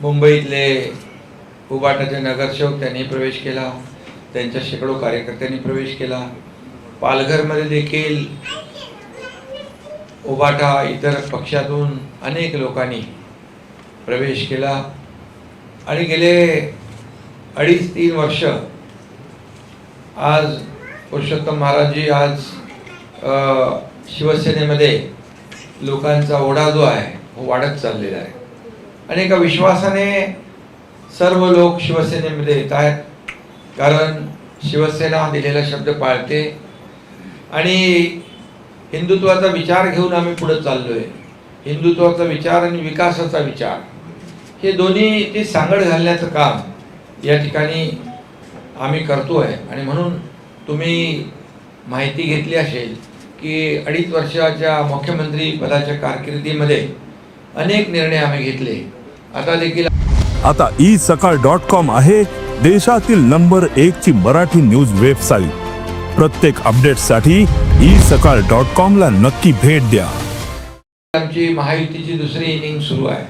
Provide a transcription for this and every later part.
मुंबईतले उबाटाचे नगरसेवक त्यांनी प्रवेश केला. त्यांच्या शेकडो कार्यकर्त्यांनी प्रवेश केला. पालघरमध्ये देखील उबाटा इतर पक्षातून अनेक लोकांनी प्रवेश केला. आणि गेले अडीच तीन वर्ष आज पुरुषोत्तम महाराजजी आज शिवसेनेमध्ये लोकांचा ओढा जो आहे हो वाढत चाललेला आहे. आणि एका विश्वासाने सर्व लोक शिवसेनेमध्ये येत आहेत. कारण शिवसेना दिलेला शब्द पाळते. आणि हिंदुत्वाचा विचार घेऊन आम्ही पुढे चाललोय. हिंदुत्वाचा विचार आणि विकासाचा विचार. हे दोन्ही ती सांगड घालण्याचं काम या ठिकाणी आम्ही करतो आहे आणि म्हणून तुम्ही माहिती घेतली असेल की अडीच वर्षाच्या मुख्यमंत्री पदाच्या कारकिर्दीमध्ये अनेक निर्णय आम्ही घेतले. आता देखील आता ई सकाळ डॉट कॉम आहे देशातील नंबर एक ची मराठी न्यूज वेबसाईट. प्रत्येक अपडेटसाठी ई सकाळ डॉट कॉम ला नक्की भेट द्या. आमची महायुतीची दुसरी इनिंग सुरू आहे.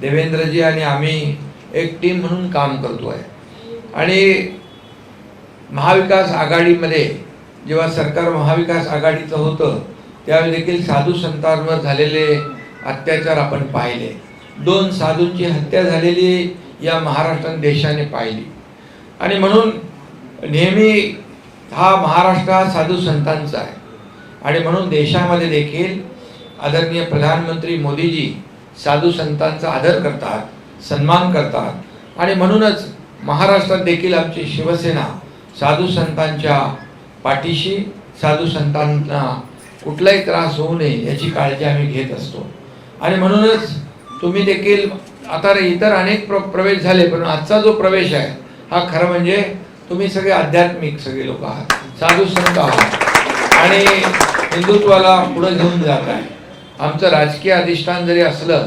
देवेंद्रजी आणि आम्ही एक टीम म्हणून काम करतो आहे. आणि महाविकास आघाडीमध्ये जेव्हा सरकार महाविकास आघाडीचं होतं त्यावेळी देखील साधू संतांवर झालेले अत्याचार आपण पाहिले. दोन साधूंची हत्या झालेली या महाराष्ट्र देशाने पाहिली. आणि म्हणून नेहमी हा महाराष्ट्र हा साधू संतांचा आहे. आणि म्हणून देशामध्ये देखील आदरणीय प्रधानमंत्री मोदीजी साधू संतांचा आदर करतात सन्मान करतात. आणि म्हणूनच महाराष्ट्रात देखील आमची शिवसेना साधू संतांच्या पाठीशी साधू संतांना कुठलाही त्रास होऊ नये याची काळजी आम्ही घेत असतो. आणि म्हणूनच तुम्ही देखील आता इतर अनेक प्र प्रवेश झाले पण आजचा जो प्रवेश आहे हा खरं म्हणजे तुम्ही सगळे आध्यात्मिक सगळे लोक आहात साधू संत आहात. आणि हिंदुत्वाला पुढे घेऊन जात आहे. आमचं राजकीय अधिष्ठान जरी असलं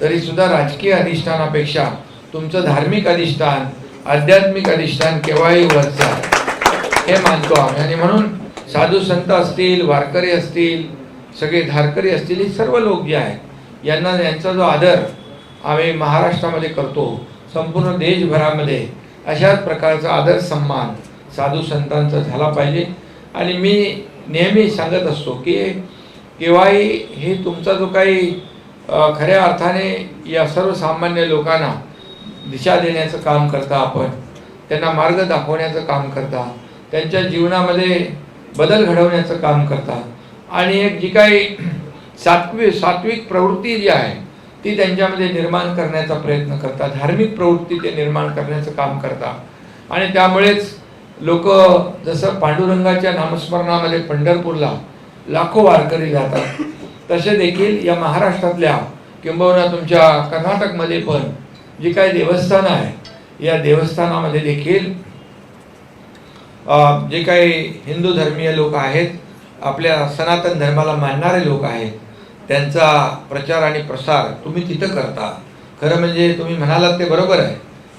तरी सुद्धा राजकीय अधिष्ठानापेक्षा तुमचं धार्मिक अधिष्ठान आध्यात्मिक अधिष्ठान केव्हाही वरचं आहे हे मानतो आम्ही. आणि म्हणून साधू संत असतील वारकरी असतील सगळे धारकरी असतील हे सर्व लोक जे आहेत यांना यांचा जो आदर आम्ही महाराष्ट्रामध्ये करतो संपूर्ण देशभरामध्ये अशाच प्रकारचा आदर सन्मान साधू संतांचा झाला पाहिजे. आणि मी नेहमी सांगत असतो की केव्हाही हे तुमचा जो काही खऱ्या अर्थाने या सर्वसामान्य लोकांना दिशा देण्याचं काम करता आपण त्यांना मार्ग दाखवण्याचं काम करता त्यांच्या जीवनामध्ये बदल घडवण्याचं काम करता आणि एक जी काही सात्वी सात्विक प्रवृत्ती जी आहे ती त्यांच्यामध्ये निर्माण करण्याचा प्रयत्न करतात. धार्मिक प्रवृत्ती ते निर्माण करण्याचं काम करतात. आणि त्यामुळेच लोक जसं पांडुरंगाच्या नामस्मरणामध्ये पंढरपूरला लाखो वारकरी जातात तसे देखील या महाराष्ट्रातल्या किंबहुना तुमच्या कर्नाटकमध्ये पण जी काही देवस्थानं आहे या देवस्थानामध्ये देखील जे काही हिंदू धर्मीय लोक आहेत आपल्या सनातन धर्माला मानणारे लोक आहेत त्यांचा प्रचार आणि प्रसार तुम्ही तिथं करता. खरं म्हणजे तुम्ही म्हणालात ते बरोबर आहे.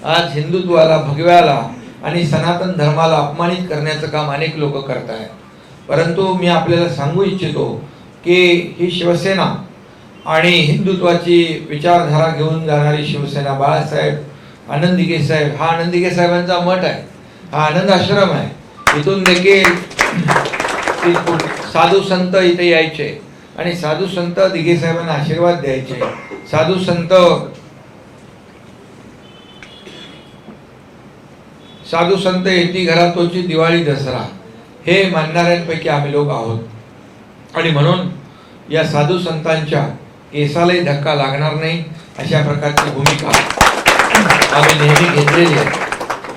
आज हिंदुत्वाला भगव्याला आणि सनातन धर्माला अपमानित करण्याचं काम अनेक लोक करत आहेत. परंतु मी आपल्याला सांगू इच्छितो की ही शिवसेना आणि हिंदुत्वाची विचारधारा घेऊन जाणारी शिवसेना बाळासाहेब आनंदिगे साहेब हा आनंदिगे साहेबांचा मठ आहे. हा आनंद आश्रम आहे. इथून देखील साधू संत इथे यायचे. आणि साधू संत दिघे साहेबांना आशीर्वाद द्यायचे. साधू संत साधू संत येती घरातोची दिवाळी दसरा हे मानणाऱ्यांपैकी आम्ही लोक आहोत. आणि म्हणून या साधू संतांच्या केसालाही धक्का लागणार नाही अशा प्रकारची भूमिका आम्ही नेहमी घेतलेली आहे.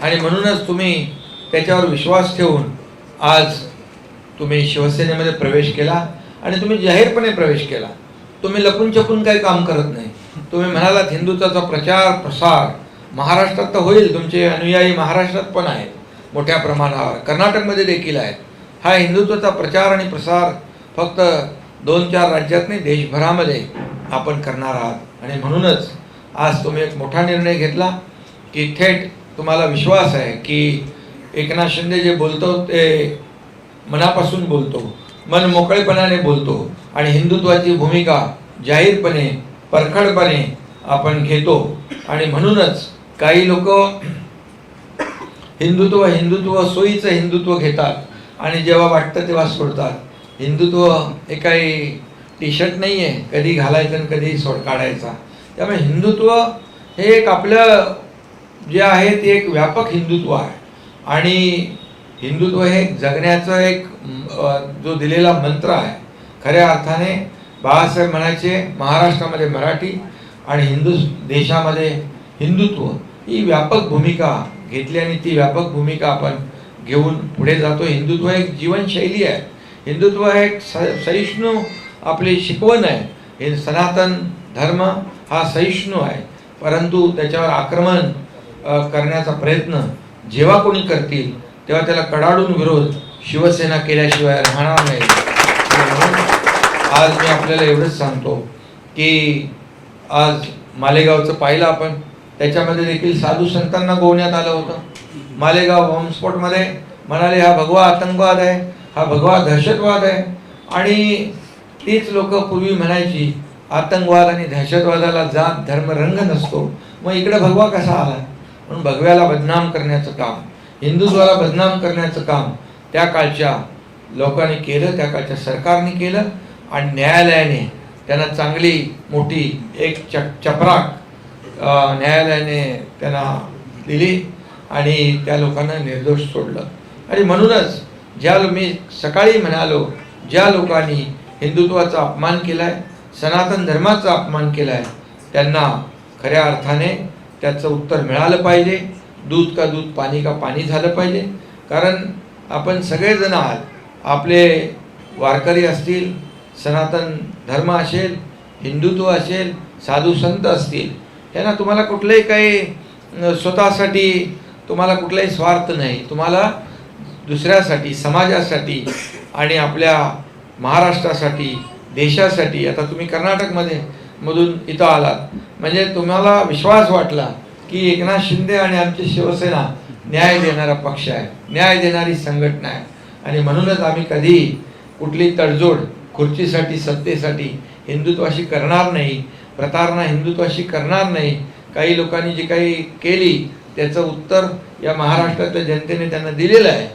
आणि म्हणूनच तुम्ही त्याच्यावर विश्वास ठेवून आज तुम्ही शिवसेनेमध्ये प्रवेश केला. आणि तुम्ही जाहीरपणे प्रवेश केला. तुम्ही लपून छपून काही काम करत नाही. तुम्ही म्हणालात हिंदुत्वाचा प्रचार प्रसार महाराष्ट्रात तर होईल तुमचे अनुयायी महाराष्ट्रात पण आहेत मोठ्या प्रमाणावर. कर्नाटकमध्ये देखील आहेत. हा हिंदुत्वाचा प्रचार आणि प्रसार फक्त दोन चार राज्यात नाही देशभरामध्ये आपण करणार आहात. आणि म्हणूनच आज तुम्ही एक मोठा निर्णय घेतला की थेट तुम्हाला विश्वास आहे की एकनाथ शिंदे जे बोलतो ते मनापासून बोलतो. मन मोकळेपणाने बोलतो आणि हिंदुत्वाची भूमिका जाहीरपणे परखडपणे आपण घेतो. आणि म्हणूनच काही लोक हिंदुत्व हिंदुत्व सोयीचं हिंदुत्व घेतात आणि जेव्हा वाटतं तेव्हा सोडतात. हिंदुत्व हे काही टी शर्ट नाही आहे कधी घालायचं आणि कधी सोड काढायचा. त्यामुळे हिंदुत्व हे एक आपलं जे आहे ते एक व्यापक हिंदुत्व आहे. आणि हिंदुत्व हे जगण्याचं एक जो दिलेला मंत्र आहे. खऱ्या अर्थाने बाळासाहेब म्हणायचे महाराष्ट्रामध्ये मराठी आणि हिंदू देशामध्ये हिंदुत्व ही व्यापक भूमिका घेतली आणि ती व्यापक भूमिका आपण घेऊन पुढे जातो. हिंदुत्व एक जीवनशैली आहे. हिंदुत्व हे एक स सहिष्णू आपली शिकवण आहे. हे सनातन धर्म हा सहिष्णू आहे. परंतु त्याच्यावर आक्रमण करण्याचा प्रयत्न जेव्हा कोणी करतील तेव्हा त्याला कडाडून विरोध शिवसेना केल्याशिवाय राहणार नाही. म्हणून आज मी आपल्याला एवढंच सांगतो की आज मालेगावचं पाहिलं आपण त्याच्यामध्ये देखील साधू संतांना गोवण्यात आलं होतं. मालेगाव बॉम्बस्फोटमध्ये म्हणाले हा भगवा आतंकवाद आहे हा भगवा दहशतवाद आहे. आणि तीच लोक पूर्वी म्हणायची आतंकवाद आणि दहशतवादाला जात धर्म रंग नसतो. मग इकडे भगवा कसा आला? म्हणून भगव्याला बदनाम करण्याचं काम हिंदुत्वाला बदनाम करण्याचं काम त्या काळच्या लोकांनी केलं त्या काळच्या सरकारने केलं आणि न्यायालयाने त्यांना चांगली मोठी एक च चपराक न्यायालयाने त्यांना दिली आणि त्या लोकांना निर्दोष सोडलं. आणि म्हणूनच ज्या मी सकाळी म्हणालो ज्या लोकांनी हिंदुत्वाचा अपमान केलाय सनातन धर्माचा अपमान केलाय त्यांना खऱ्या अर्थाने त्याचं उत्तर मिळालं पाहिजे. दूध का दूध पाणी का पाणी झालं पाहिजे. कारण आपण सगळेजण आहात. आपले वारकरी असतील सनातन धर्म असेल हिंदुत्व असेल साधू संत असतील यांना तुम्हाला कुठलंही काही स्वतःसाठी तुम्हाला कुठलाही स्वार्थ नाही. तुम्हाला दुसऱ्यासाठी समाजासाठी आणि आपल्या महाराष्ट्रासाठी देशासाठी आता तुम्ही कर्नाटकमध्ये मधून इथं आलात म्हणजे तुम्हाला विश्वास वाटला की एकनाथ शिंदे आणि आमची शिवसेना न्याय देणारा पक्ष आहे. न्याय देणारी संघटना आहे. आणि म्हणूनच आम्ही कधी कुठली तडजोड खुर्चीसाठी सत्तेसाठी हिंदुत्वाशी करणार नाही प्रतारणा हिंदुत्वाशी करणार नाही. काही लोकांनी जी काही केली त्याचं उत्तर या महाराष्ट्रातल्या जनतेने त्यांना दिलेलं आहे.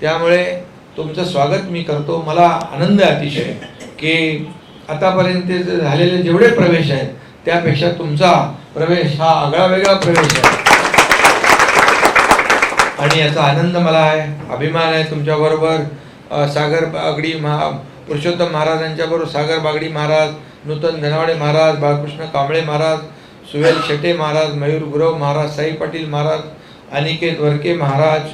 त्यामुळे तुमचं स्वागत मी करतो. मला आनंद आहे अतिशय की आतापर्यंत झालेले जेवढे प्रवेश आहेत त्यापेक्षा तुमचा प्रवेश हा आगळा वेगळा प्रवेश आहे. आणि याचा आनंद मला आहे अभिमान आहे तुमच्याबरोबर. सागर बागडी महा पुरुषोत्तम महाराजांच्या बरोबर सागर बागडी महाराज नूतन धनवाडे महाराज बाळकृष्ण कांबळे महाराज सुवेल शेटे महाराज मयूर गुरव महाराज साई पाटील महाराज अनिकेत वरके महाराज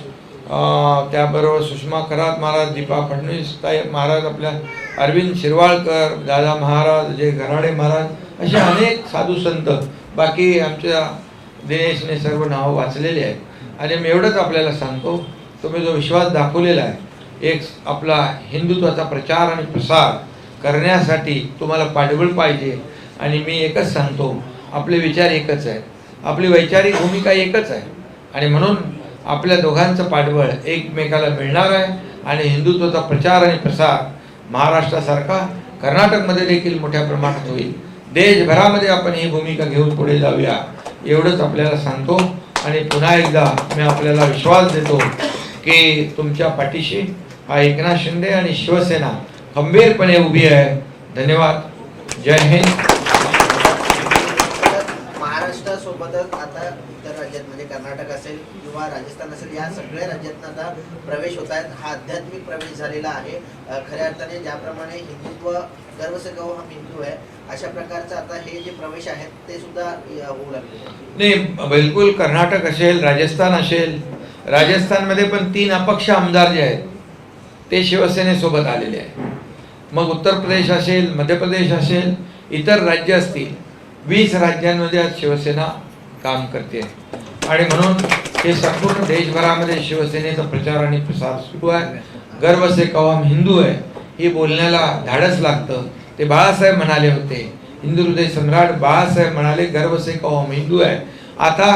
त्याबरोबर सुषमा खरात महाराज दीपा फडणवीस ताई महाराज आपल्या अरविंद शिरवाळकर दादा महाराज जय घराडे महाराज असे अनेक साधू संत बाकी आमच्या दिनेशने सर्व नावं वाचलेली आहेत. आणि मी एवढंच आपल्याला सांगतो तुम्ही जो विश्वास दाखवलेला आहे एक आपला हिंदुत्वाचा प्रचार आणि प्रसार करण्यासाठी तुम्हाला पाठबळ पाहिजे. आणि मी एकच सांगतो आपले विचार एकच आहे आपली वैचारिक भूमिका एकच आहे. आणि म्हणून आपल्या दोघांचं पाठबळ एकमेकाला मिळणार आहे. आणि हिंदुत्वाचा प्रचार आणि प्रसार महाराष्ट्रासारखा कर्नाटकमध्ये देखील मोठ्या प्रमाणात होईल. देशभरामध्ये आपण ही भूमिका घेऊन पुढे जाऊया. एवढंच आपल्याला सांगतो. आणि पुन्हा एकदा मी आपल्याला विश्वास देतो की तुमच्या पाठीशी हा एकनाथ शिंदे आणि शिवसेना खंबीरपणे उभी आहे. धन्यवाद. जय हिंद महाराष्ट्रासोबतच आता इतर राज्यात म्हणजे कर्नाटक असेल किंवा नसेल या सगळ्या राज्यात आता प्रवेश होत आहेत. हा आध्यात्मिक प्रवेश झालेला आहे. खऱ्या अर्थाने ज्याप्रमाणे हिंदुत्व गर्व से हम हिंदू आहे अशा प्रकारचं आता हे जे प्रवेश आहेत ते सुद्धा होऊ लागले. नाही बिलकुल कर्नाटक असेल राजस्थान असेल राजस्थानमध्ये पण तीन अपक्ष आमदार जे आहेत ते शिवसेनेसोबत आलेले आहेत. मग उत्तर प्रदेश असेल मध्य प्रदेश असेल इतर राज्य असतील वीस राज्यांमध्ये आज शिवसेना काम करते. आणि म्हणून हे संपूर्ण देशभरामध्ये शिवसेनेचा प्रचार आणि प्रसार सुरू आहे. गर्व से कहो हिंदू आहे हे बोलण्याला धाडस लागतं. ते बाळासाहेब म्हणाले होते. हिंदू हृदय सम्राट बाळासाहेब म्हणाले गर्व से कहो हिंदू आहे आता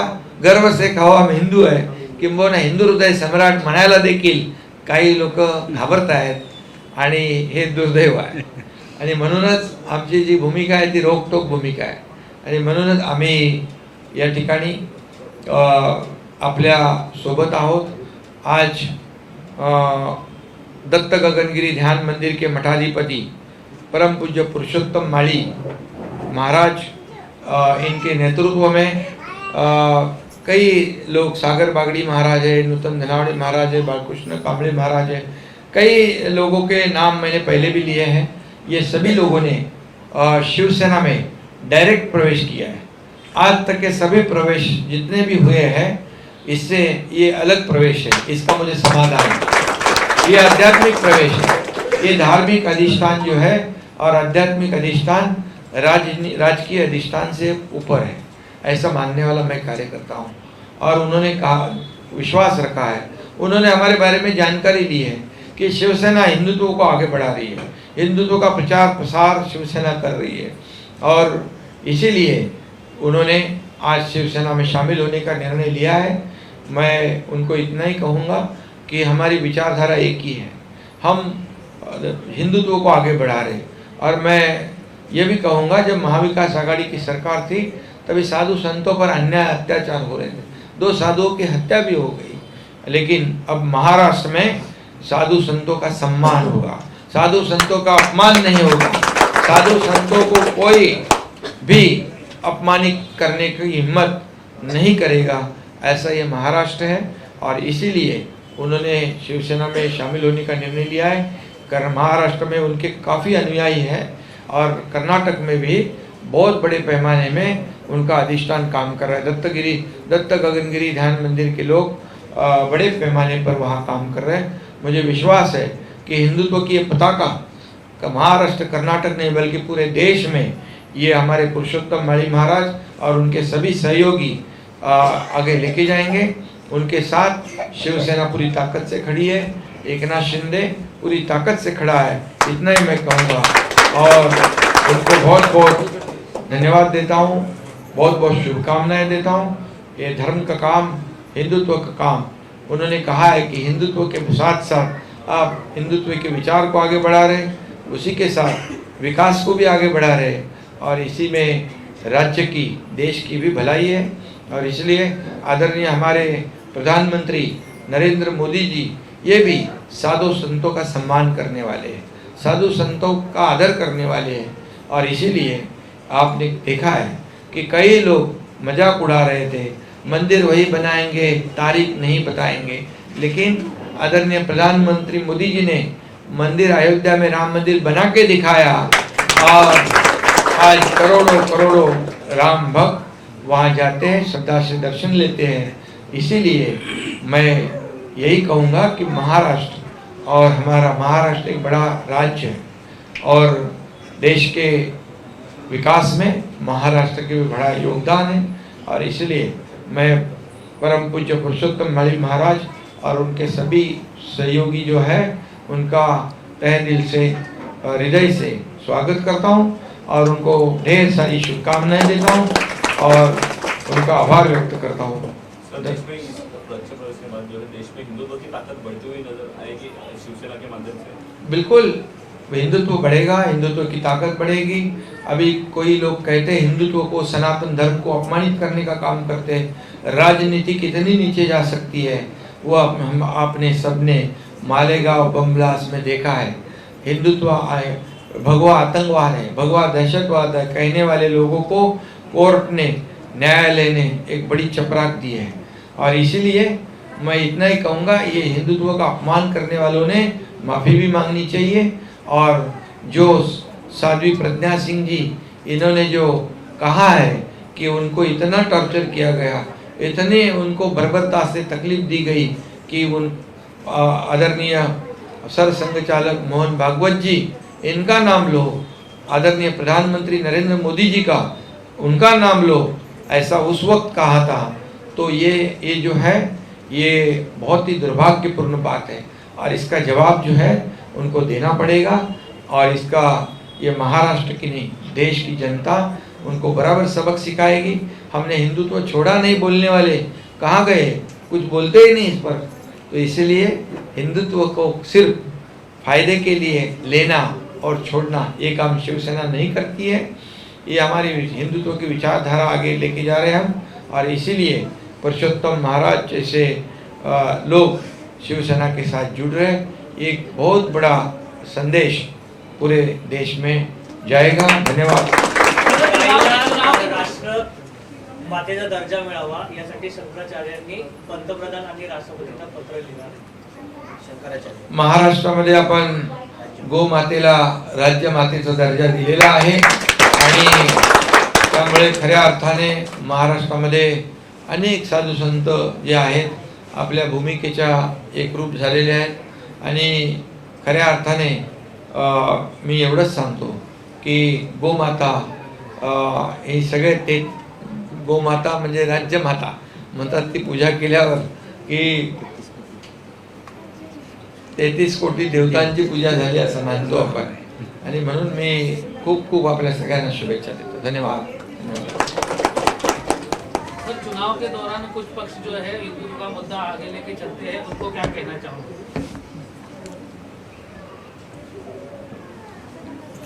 गर्व से कहो हिंदू आहे किंबहुना हिंदू हृदय सम्राट म्हणायला देखील काही लोक घाबरत आहेत आणि हे दुर्दैव आहे. आणि म्हणूनच आमची जी भूमिका आहे ती रोखटोक भूमिका आहे. आणि म्हणूनच आम्ही या ठिकाणी आपल्या सोबत आहोत. आज दत्त गगनगिरी ध्यान मंदिर के मठाधिपति परम पूज्य पुरुषोत्तम माली महाराज इनके नेतृत्व में कई लोग सागर बागड़ी महाराज है, नूतन धनावड़ी महाराज है, बालकृष्ण कांबळे महाराज है, कई लोगों के नाम मैंने पहले भी लिए हैं। ये सभी लोगों ने शिवसेना में डायरेक्ट प्रवेश किया है। आज तक के सभी प्रवेश जितने भी हुए हैं इससे ये अलग प्रवेश है, इसका मुझे समाधान है। ये आध्यात्मिक प्रवेश है। ये धार्मिक अधिष्ठान जो है और आध्यात्मिक अधिष्ठान राज राजकीय अधिष्ठान से ऊपर है। ऐसा मानने वाला मैं कार्य करता हूँ। और उन्होंने कहा, विश्वास रखा है। उन्होंने हमारे बारे में जानकारी ली है कि शिवसेना हिंदुत्व को आगे बढ़ा रही है। हिंदुत्व का प्रचार प्रसार शिवसेना कर रही है। और इसीलिए उन्होंने आज शिवसेना में शामिल होने का निर्णय लिया है। मैं उनको इतना ही कहूँगा कि हमारी विचारधारा एक ही है। हम हिंदुत्व को आगे बढ़ा रहे और मैं ये भी कहूँगा, जब महाविकास आघाड़ी की सरकार थी, तभी साधु संतों पर अन्याय, अत्याचार हो रहे थे। दो साधुओं की हत्या भी हो गई। लेकिन अब महाराष्ट्र में साधु संतों का सम्मान होगा। साधु संतों का अपमान नहीं होगा। साधु संतों को कोई भी अपमानित करने की हिम्मत नहीं करेगा, ऐसा ये महाराष्ट्र है। और इसीलिए उन्होंने शिवसेना में शामिल होने का निर्णय लिया है। कर, महाराष्ट्र में उनके काफ़ी अनुयायी हैं और कर्नाटक में भी बहुत बड़े पैमाने में उनका अधिष्ठान काम कर रहा है। दत्तगिरी, दत्त गगनगिरी ध्यान मंदिर के लोग बड़े पैमाने पर वहाँ काम कर रहे हैं। मुझे विश्वास है कि हिंदुत्व की ये पताका महाराष्ट्र, कर्नाटक नहीं, बल्कि पूरे देश में ये हमारे पुरुषोत्तम माली महाराज और उनके सभी सहयोगी आगे लेके जाएँगे। उनके साथ शिवसेना पूरी ताकत से खड़ी है। एक नाथ शिंदे पूरी ताकत से खड़ा है। इतना ही मैं कहूँगा। और उनको बहुत बहुत धन्यवाद देता हूँ। बहुत बहुत शुभकामनाएँ देता हूँ। ये धर्म का काम, हिंदुत्व का काम। उन्होंने कहा है कि हिंदुत्व के साथ साथ आप हिंदुत्व के विचार को आगे बढ़ा रहे उसी के साथ विकास को भी आगे बढ़ा रहे और इसी में राज्य की, देश की भी भलाई है। और इसलिए आदरणीय हमारे प्रधानमंत्री नरेंद्र मोदी जी, ये भी साधु संतों का सम्मान करने वाले हैं। साधु संतों का आदर करने वाले हैं। और इसीलिए आपने देखा है कि कई लोग मज़ाक उड़ा रहे थे। मंदिर वही बनाएँगे, तारीख नहीं बताएँगे। लेकिन आदरणीय प्रधानमंत्री मोदी जी ने मंदिर अयोध्या में राम मंदिर बना के दिखाया। और आज करोड़ों करोड़ों राम भक्त वहाँ जाते हैं, श्रद्धा से दर्शन लेते हैं। इसीलिए मैं यही कहूँगा कि महाराष्ट्र और हमारा महाराष्ट्र एक बड़ा राज्य है और देश के विकास में महाराष्ट्र के भी बड़ा योगदान है और इसलिए मैं परम पूज्य पुरुषोत्तम माली महाराज और उनके सभी सहयोगी जो है, उनका तह दिल से हृदय से स्वागत करता हूँ। और उनको ढेर सारी शुभकामनाएँ देता हूँ और उनका आभार व्यक्त करता हूँ। बिल्कुल हिंदुत्व बढ़ेगा हिंदुत्व की ताकत बढ़ेगी। अभी कोई लोग कहते हैं हिंदुत्व को सनातन धर्म को अपमानित करने का काम करते हैं। राजनीति कितनी नीचे जा सकती है वो आप, हम आपने सबने मालेगांव बम ब्लास्ट में देखा है। हिंदुत्व आए भगवा आतंकवाद है, भगवा दहशतवाद है, कहने वाले लोगों को कोर्ट ने न्यायालय ने एक बड़ी चपराक दी है। और इसीलिए मैं इतना ही कहूँगा, ये हिंदुत्व का अपमान करने वालों ने माफ़ी भी मांगनी चाहिए और जो साध्वी प्रज्ञा सिंह जी, इन्होंने जो कहा है कि उनको इतना टॉर्चर किया गया, इतने उनको बर्बरता से तकलीफ़ दी गई कि उन आदरणीय सर संघ चालक मोहन भागवत जी इनका नाम लो। आदरणीय प्रधानमंत्री नरेंद्र मोदी जी का उनका नाम लो। ऐसा उस वक्त कहा था। तो ये ये जो है, ये बहुत ही दुर्भाग्यपूर्ण बात है। और इसका जवाब जो है, उनको देना पड़ेगा। और इसका, ये महाराष्ट्र की नहीं, देश की जनता उनको बराबर सबक सिखाएगी। हमने हिंदुत्व छोड़ा नहीं बोलने वाले। कहाँ गए? कुछ बोलते ही नहीं इस पर। तो इसलिए हिंदुत्व को सिर्फ़ फ़ायदे के लिए लेना और छोड़ना ये काम शिवसेना नहीं करती है। ये हमारी हिंदुत्व की विचारधारा आगे लेके जा रहे हैं हम और इसीलिए पुरुषोत्तम महाराज जैसे लोग शिवसेना के साथ जुड़ रहे हैं। एक बहुत बड़ा संदेश पूरे देश में जाएगा। धन्यवाद। मातेचा दर्जा मिळावा यासाठी शंकराचार्यांनी पंतप्रधान आणि राष्ट्रपतींना पत्र लिहिलं महाराष्ट्रामध्ये आपण गोमातेला राज्यमातेचा दर्जा दिलेला आहे. आणि त्यामुळे खऱ्या अर्थाने महाराष्ट्रामध्ये अनेक साधू संत जे आहेत आपल्या भूमिकेच्या एकरूप झालेले आहेत. आणि खऱ्या अर्थाने मी एवढंच सांगतो की गोमाता हे सगळे ते गोमाता म्हणजे राज्यमाता म्हणतात ती पूजा केल्यावर की तेहतीस कोटी देवतांची पूजा झाली असं मानतो आपण. आणि म्हणून मी खूप खूप आपल्या सगळ्यांना शुभेच्छा देतो. धन्यवाद. चुनाव के दौरान कुछ पक्ष जो है हिंदुत्व का मुद्दा आगे लेके चलते हैं उनको क्या कहना चाहोगे?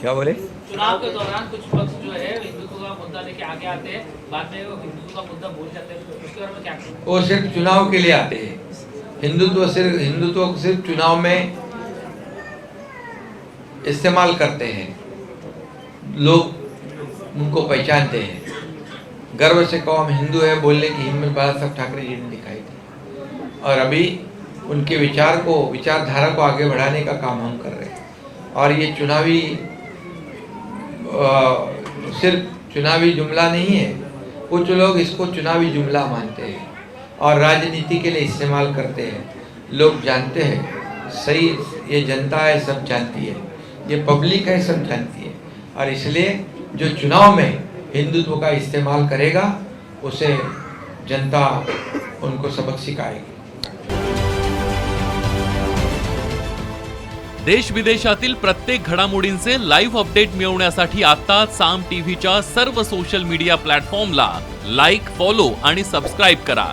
क्या बोले? चुनाव के दौरान कुछ पक्ष जो है हिंदुत्व का मुद्दा लेके आगे आते हैं बाद में वो हिंदुत्व का मुद्दा भूल जाते हैं उसके बारे में क्या वो सिर्फ़ चुनाव के लिए आते हैं। हिंदुत्व सिर्फ़ हिंदुत्व को सिर्फ़ चुनाव में इस्तेमाल करते हैं। लोग उनको पहचानते हैं। गर्व से कहो हम हिंदू हैं बोलने की हिम्मत बाला साहब ठाकरे जी ने दिखाई थी। और अभी उनके विचार को विचारधारा को आगे बढ़ाने का काम हम कर रहे हैं। और ये चुनावी अ, सिर्फ़ चुनावी जुमला नहीं है कुछ लोग इसको चुनावी जुमला मानते हैं। और राजनीति के लिए इस्तेमाल करते हैं। लोग जानते हैं सही ये जनता है सब जानती है। ये पब्लिक है सब जानती है। और इसलिए जो चुनाव में हिंदुत्व का इस्तेमाल करेगा उसे जनता उनको सबक सिखाएगी। देश विदेशातील प्रत्येक घडामोडींचे लाईव्ह अपडेट मिळवण्यासाठी आता साम टीव्हीच्या सर्व सोशल मीडिया प्लॅटफॉर्मला लाईक फॉलो आणि सबस्क्राईब करा.